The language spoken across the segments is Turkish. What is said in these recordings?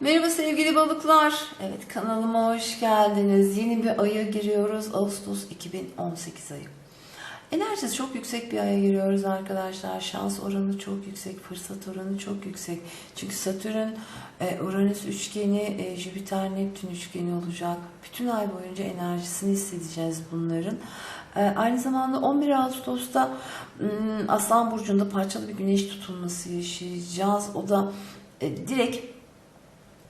Merhaba sevgili balıklar. Evet kanalıma hoş geldiniz. Yeni bir aya giriyoruz. Ağustos 2018 ayı. Enerjisi çok yüksek bir aya giriyoruz arkadaşlar. Şans oranı çok yüksek, fırsat oranı çok yüksek. Çünkü Satürn, e, Uranüs üçgeni, e, Jüpiter, Neptün üçgeni olacak. Bütün ay boyunca enerjisini hissedeceğiz bunların. E, Aynı zamanda 11 Ağustos'ta Aslan Burcu'nda parçalı bir güneş tutulması yaşayacağız. O da direkt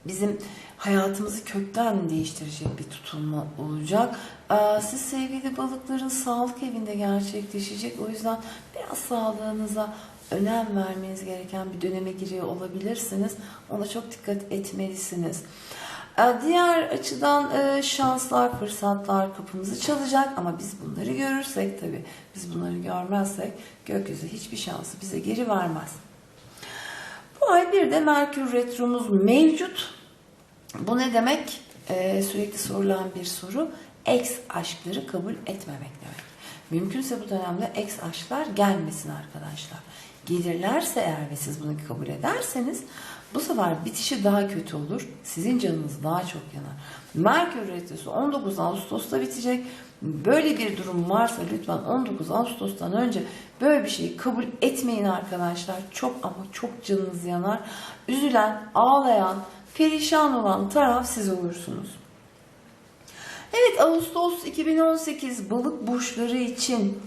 bizim hayatımızı kökten değiştirecek bir tutulma olacak. Ee, Siz sevgili balıkların sağlık evinde gerçekleşecek. O yüzden biraz sağlığınıza önem vermeniz gereken bir döneme giriyor olabilirsiniz. Ona çok dikkat etmelisiniz. Ee, Diğer açıdan e, şanslar, fırsatlar kapımızı çalacak ama biz bunları görürsek tabii, biz bunları görmezsek gökyüzü hiçbir şansı bize geri vermez. Bu ay bir de Merkür Retromuz mevcut. Bu ne demek? Ee, sürekli sorulan bir soru. Ex aşkları kabul etmemek demek. Mümkünse bu dönemde ex aşklar gelmesin arkadaşlar. Gelirlerse eğer ve siz bunu kabul ederseniz bu sefer bitişi daha kötü olur. Sizin canınız daha çok yanar. Merkür Retrosu 19 Ağustos'ta bitecek. Böyle bir durum varsa lütfen 19 Ağustos'tan önce böyle bir şeyi kabul etmeyin arkadaşlar. Çok ama çok canınız yanar. Üzülen, ağlayan, perişan olan taraf siz olursunuz. Evet Ağustos 2018 balık burçları için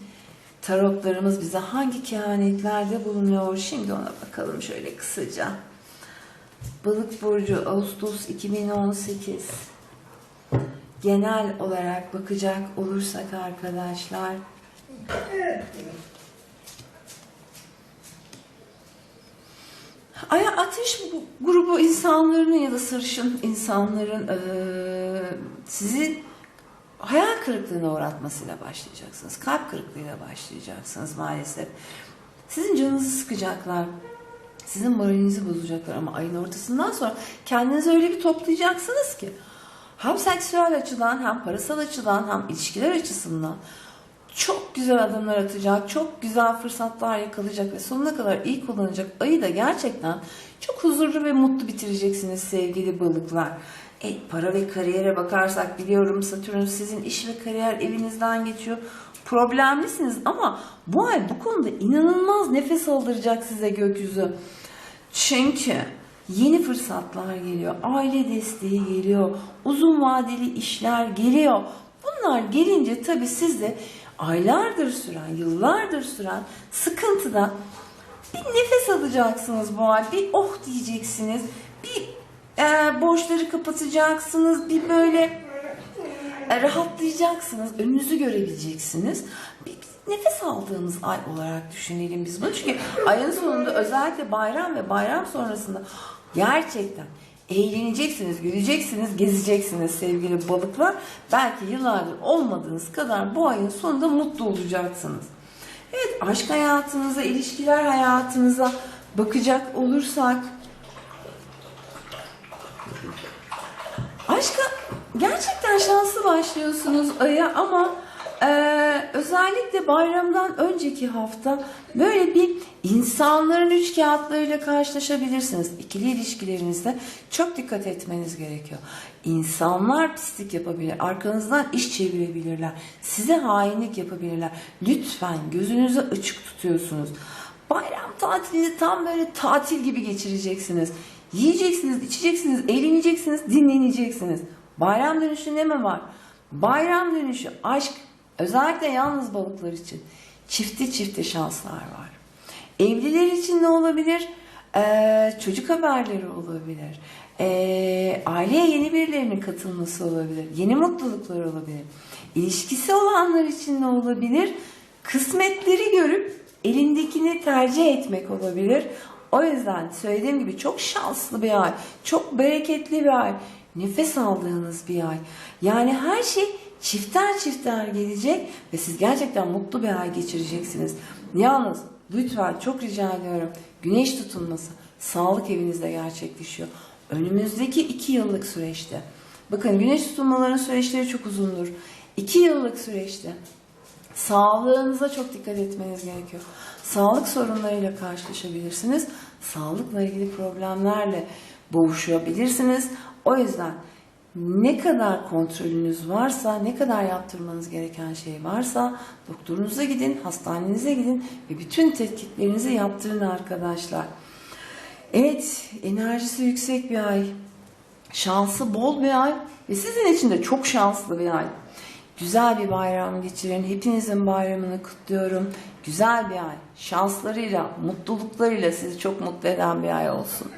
tarotlarımız bize hangi kehanetlerde bulunuyor? Şimdi ona bakalım şöyle kısaca. Balık burcu Ağustos 2018 genel olarak bakacak olursak arkadaşlar Aya ateş bu- grubu insanların ya da sarışın insanların sizi hayal kırıklığına uğratmasıyla başlayacaksınız. Kalp kırıklığıyla başlayacaksınız maalesef. Sizin canınızı sıkacaklar. Sizin moralinizi bozacaklar ama ayın ortasından sonra kendinizi öyle bir toplayacaksınız ki hem seksüel açıdan hem parasal açıdan hem ilişkiler açısından çok güzel adımlar atacak, çok güzel fırsatlar yakalayacak ve sonuna kadar iyi kullanacak ayı da gerçekten çok huzurlu ve mutlu bitireceksiniz sevgili balıklar. E, para ve kariyere bakarsak biliyorum Satürn sizin iş ve kariyer evinizden geçiyor. Problemlisiniz ama bu ay bu konuda inanılmaz nefes aldıracak size gökyüzü. Çünkü yeni fırsatlar geliyor, aile desteği geliyor, uzun vadeli işler geliyor. Bunlar gelince tabii siz de aylardır süren, yıllardır süren sıkıntıdan bir nefes alacaksınız bu ay. Bir oh diyeceksiniz. Bir e, borçları kapatacaksınız. Bir böyle e, rahatlayacaksınız. Önünüzü görebileceksiniz. Bir, bir nefes aldığımız ay olarak düşünelim biz bunu. Çünkü ayın sonunda özellikle bayram ve bayram sonrasında gerçekten eğleneceksiniz, güleceksiniz, gezeceksiniz sevgili balıklar. Belki yıllardır olmadığınız kadar bu ayın sonunda mutlu olacaksınız. Evet aşk hayatınıza, ilişkiler hayatınıza bakacak olursak Aşka gerçekten şanslı başlıyorsunuz aya ama e, özellikle bayramdan önceki hafta böyle bir insanların üç kağıtlarıyla karşılaşabilirsiniz. İkili ilişkilerinizde çok dikkat etmeniz gerekiyor. İnsanlar pislik yapabilir, arkanızdan iş çevirebilirler, size hainlik yapabilirler. Lütfen gözünüzü açık tutuyorsunuz. Bayram tatilini tam böyle tatil gibi geçireceksiniz. Yiyeceksiniz, içeceksiniz, eğleneceksiniz, dinleneceksiniz. Bayram dönüşü ne mi var? Bayram dönüşü aşk özellikle yalnız balıklar için çifte çifte şanslar var. Evliler için ne olabilir? Ee, çocuk haberleri olabilir. Ee, aileye yeni birilerinin katılması olabilir. Yeni mutluluklar olabilir. İlişkisi olanlar için ne olabilir? Kısmetleri görüp elindekini tercih etmek olabilir. O yüzden söylediğim gibi çok şanslı bir ay, çok bereketli bir ay, nefes aldığınız bir ay. Yani her şey çifter çifter gelecek ve siz gerçekten mutlu bir ay geçireceksiniz. Yalnız lütfen çok rica ediyorum güneş tutulması sağlık evinizde gerçekleşiyor. Önümüzdeki iki yıllık süreçte. Bakın güneş tutulmaların süreçleri çok uzundur. İki yıllık süreçte Sağlığınıza çok dikkat etmeniz gerekiyor. Sağlık sorunlarıyla karşılaşabilirsiniz. Sağlıkla ilgili problemlerle boğuşabilirsiniz. O yüzden ne kadar kontrolünüz varsa, ne kadar yaptırmanız gereken şey varsa doktorunuza gidin, hastanenize gidin ve bütün tetkiklerinizi yaptırın arkadaşlar. Evet, enerjisi yüksek bir ay. Şansı bol bir ay ve sizin için de çok şanslı bir ay. Güzel bir bayram geçirin. Hepinizin bayramını kutluyorum. Güzel bir ay. Şanslarıyla, mutluluklarıyla sizi çok mutlu eden bir ay olsun.